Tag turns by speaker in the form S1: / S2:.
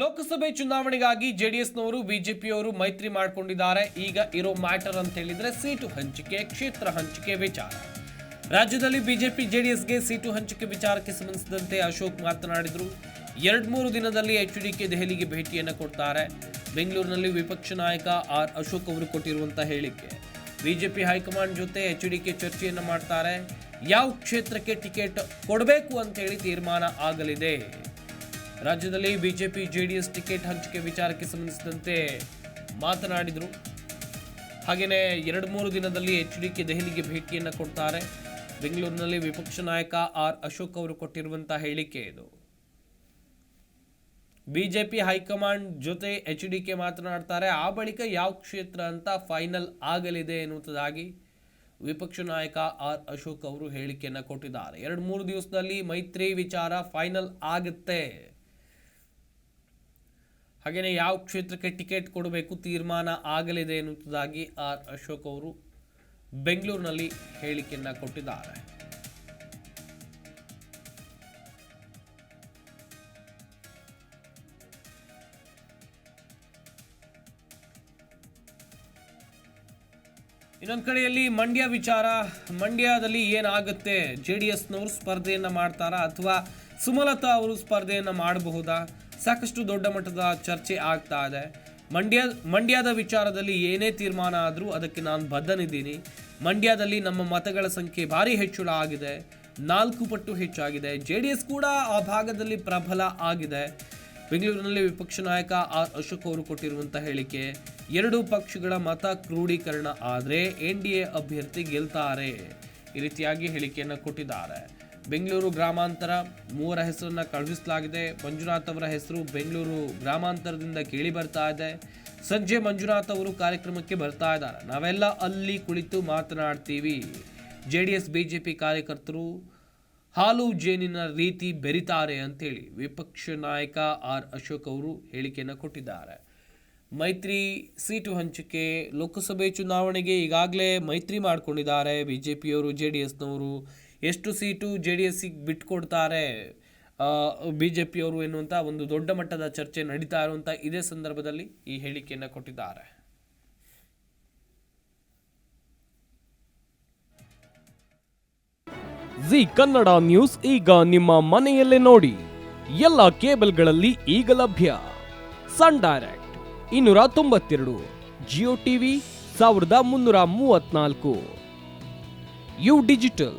S1: ಲೋಕಸಭೆ ಚುನಾವಣೆಗಾಗಿ ಜೆಡಿಎಸ್ನವರು, ಬಿಜೆಪಿಯವರು ಮೈತ್ರಿ ಮಾಡಿಕೊಂಡಿದ್ದಾರೆ. ಈಗ ಇರೋ ಮ್ಯಾಟರ್ ಅಂತ ಹೇಳಿದ್ರೆ ಸೀಟು ಹಂಚಿಕೆ, ಕ್ಷೇತ್ರ ಹಂಚಿಕೆ ವಿಚಾರ. ರಾಜ್ಯದಲ್ಲಿ ಬಿಜೆಪಿ, ಜೆಡಿಎಸ್ಗೆ ಸೀಟು ಹಂಚಿಕೆ ವಿಚಾರಕ್ಕೆ ಸಂಬಂಧಿಸಿದಂತೆ ಅಶೋಕ್ ಮಾತನಾಡಿದರು. ಎರಡ್ ಮೂರು ದಿನದಲ್ಲಿ ಎಚ್ ಡಿಕೆ ದೆಹಲಿಗೆ ಭೇಟಿಯನ್ನು ಕೊಡ್ತಾರೆ. ಬೆಂಗಳೂರಿನಲ್ಲಿ ವಿಪಕ್ಷ ನಾಯಕ ಆರ್ ಅಶೋಕ್ ಅವರು ಕೊಟ್ಟಿರುವಂತಹ ಹೇಳಿಕೆ. ಬಿಜೆಪಿ ಹೈಕಮಾಂಡ್ ಜೊತೆ ಎಚ್ ಡಿಕೆ ಚರ್ಚೆಯನ್ನು ಮಾಡ್ತಾರೆ. ಯಾವ ಕ್ಷೇತ್ರಕ್ಕೆ ಟಿಕೆಟ್ ಕೊಡಬೇಕು ಅಂತ ಹೇಳಿ ತೀರ್ಮಾನ ಆಗಲಿದೆ. ರಾಜ್ಯದಲ್ಲಿ ಬಿಜೆಪಿ ಜೆಡಿಎಸ್ ಟಿಕೆಟ್ ಹಂಚಿಕೆ ವಿಚಾರಕ್ಕೆ ಸಂಬಂಧಿಸಿದಂತೆ ಮಾತನಾಡಿದರು. ಹಾಗೆಯೇ ಎರಡು ಮೂರು ದಿನದಲ್ಲಿ ಎಚ್ ಡಿ ಕೆ ದೆಹಲಿಗೆ ಭೇಟಿಯನ್ನು ಕೊಡ್ತಾರೆ. ಬೆಂಗಳೂರಿನಲ್ಲಿ ವಿಪಕ್ಷ ನಾಯಕ ಆರ್ ಅಶೋಕ್ ಅವರು ಕೊಟ್ಟಿರುವಂತಹ ಹೇಳಿಕೆ ಇದು. ಬಿಜೆಪಿ ಹೈಕಮಾಂಡ್ ಜೊತೆ ಎಚ್ ಡಿ ಕೆ ಮಾತನಾಡ್ತಾರೆ. ಆ ಬಳಿಕ ಯಾವ ಕ್ಷೇತ್ರ ಅಂತ ಫೈನಲ್ ಆಗಲಿದೆ ಎನ್ನುವುದಾಗಿ ವಿಪಕ್ಷ ನಾಯಕ ಆರ್ ಅಶೋಕ್ ಅವರು ಹೇಳಿಕೆಯನ್ನು ಕೊಟ್ಟಿದ್ದಾರೆ. ಎರಡು ಮೂರು ದಿವಸದಲ್ಲಿ ಮೈತ್ರಿ ವಿಚಾರ ಫೈನಲ್ ಆಗುತ್ತೆ. ಹಾಗೆಯೇ ಯಾವ ಕ್ಷೇತ್ರಕ್ಕೆ ಟಿಕೆಟ್ ಕೊಡಬೇಕು ತೀರ್ಮಾನ ಆಗಲಿದೆ ಎನ್ನುವುದಾಗಿ ಆರ್ ಅಶೋಕ್ ಅವರು ಬೆಂಗಳೂರಿನಲ್ಲಿ ಹೇಳಿಕೆಯನ್ನು ಕೊಟ್ಟಿದ್ದಾರೆ. ಇನ್ನೊಂದು ಕಡೆಯಲ್ಲಿ ಮಂಡ್ಯ ವಿಚಾರ. ಮಂಡ್ಯದಲ್ಲಿ ಏನಾಗುತ್ತೆ? ಜೆ ಡಿ ಎಸ್ನವರು ಸ್ಪರ್ಧೆಯನ್ನು ಮಾಡ್ತಾರಾ ಅಥವಾ ಸುಮಲತಾ ಅವರು ಸ್ಪರ್ಧೆಯನ್ನು ಮಾಡಬಹುದಾ? ಸಾಕಷ್ಟು ದೊಡ್ಡ ಮಟ್ಟದ ಚರ್ಚೆ ಆಗ್ತಾ ಇದೆ. ಮಂಡ್ಯ, ಮಂಡ್ಯದ ವಿಚಾರದಲ್ಲಿ ಏನೇ ತೀರ್ಮಾನ ಆದರೂ ಅದಕ್ಕೆ ನಾನು ಬದ್ಧನಿದ್ದೀನಿ. ಮಂಡ್ಯದಲ್ಲಿ ನಮ್ಮ ಮತಗಳ ಸಂಖ್ಯೆ ಭಾರಿ ಹೆಚ್ಚಳ ಆಗಿದೆ. ನಾಲ್ಕು ಪಟ್ಟು ಹೆಚ್ಚಾಗಿದೆ. ಜೆ ಡಿ ಎಸ್ ಕೂಡ ಆ ಭಾಗದಲ್ಲಿ ಪ್ರಬಲ ಆಗಿದೆ. ಬೆಂಗಳೂರಿನಲ್ಲಿ ವಿಪಕ್ಷ ನಾಯಕ ಆರ್ ಅಶೋಕ್ ಅವರು ಕೊಟ್ಟಿರುವಂತ ಹೇಳಿಕೆ, ಎರಡು ಪಕ್ಷಗಳ ಮತ ಕ್ರೋಢೀಕರಣ ಆದರೆ ಎನ್ ಡಿ ಎ ಅಭ್ಯರ್ಥಿ ಗೆಲ್ತಾರೆ. ಈ ರೀತಿಯಾಗಿ ಹೇಳಿಕೆಯನ್ನು ಕೊಟ್ಟಿದ್ದಾರೆ. ಬೆಂಗಳೂರು ಗ್ರಾಮಾಂತರ ಮೂವರ ಹೆಸರನ್ನು ಕಳುಹಿಸಲಾಗಿದೆ. ಮಂಜುನಾಥ್ ಅವರ ಹೆಸರು ಬೆಂಗಳೂರು ಗ್ರಾಮಾಂತರದಿಂದ ಕೇಳಿ ಬರ್ತಾ ಇದೆ. ಸಂಜೆ ಮಂಜುನಾಥ್ ಅವರು ಕಾರ್ಯಕ್ರಮಕ್ಕೆ ಬರ್ತಾ ಇದ್ದಾರೆ. ನಾವೆಲ್ಲ ಅಲ್ಲಿ ಕುಳಿತು ಮಾತನಾಡ್ತೀವಿ. J D S B J P ಕಾರ್ಯಕರ್ತರು ಹಾಲು ಜೇನಿನ ರೀತಿ ಬೆರಿತಾರೆ ಅಂತೇಳಿ ವಿಪಕ್ಷ ನಾಯಕ ಆರ್ ಅಶೋಕ್ ಅವರು ಹೇಳಿಕೆಯನ್ನು ಕೊಟ್ಟಿದ್ದಾರೆ. ಮೈತ್ರಿ ಸೀಟು ಹಂಚಿಕೆ ಲೋಕಸಭೆ ಚುನಾವಣೆಗೆ ಈಗಾಗಲೇ ಮೈತ್ರಿ ಮಾಡಿಕೊಂಡಿದ್ದಾರೆ. ಬಿ ಜೆ ಪಿಯವರು ಜೆ ಡಿ ಎಸ್ನವರು ಎಷ್ಟು ಸೀಟು ಜೆ ಡಿ ಎಸ್ಸಿಗೆ ಬಿಟ್ಕೊಡ್ತಾರೆ ಬಿ ಜೆ ಪಿಯವರು ಎನ್ನುವಂಥ ಒಂದು ದೊಡ್ಡ ಮಟ್ಟದ ಚರ್ಚೆ ನಡೀತಾ ಇರುವಂಥ ಇದೇ ಸಂದರ್ಭದಲ್ಲಿ ಈ ಹೇಳಿಕೆಯನ್ನು ಕೊಟ್ಟಿದ್ದಾರೆ.
S2: ಜಿ ಕನ್ನಡ ನ್ಯೂಸ್ ಈಗ ನಿಮ್ಮ ಮನೆಯಲ್ಲೇ ನೋಡಿ. ಎಲ್ಲ ಕೇಬಲ್ಗಳಲ್ಲಿ ಈಗ ಲಭ್ಯ. ಸನ್ ಡೈರೆಕ್ಟ್ ಇನ್ನೂರ ತೊಂಬತ್ತೆರಡು, ಜಿಯೋ ಟಿವಿ ಸಾವಿರದ ಮುನ್ನೂರ ಮೂವತ್ನಾಲ್ಕು ಯು ಡಿಜಿಟಲ್.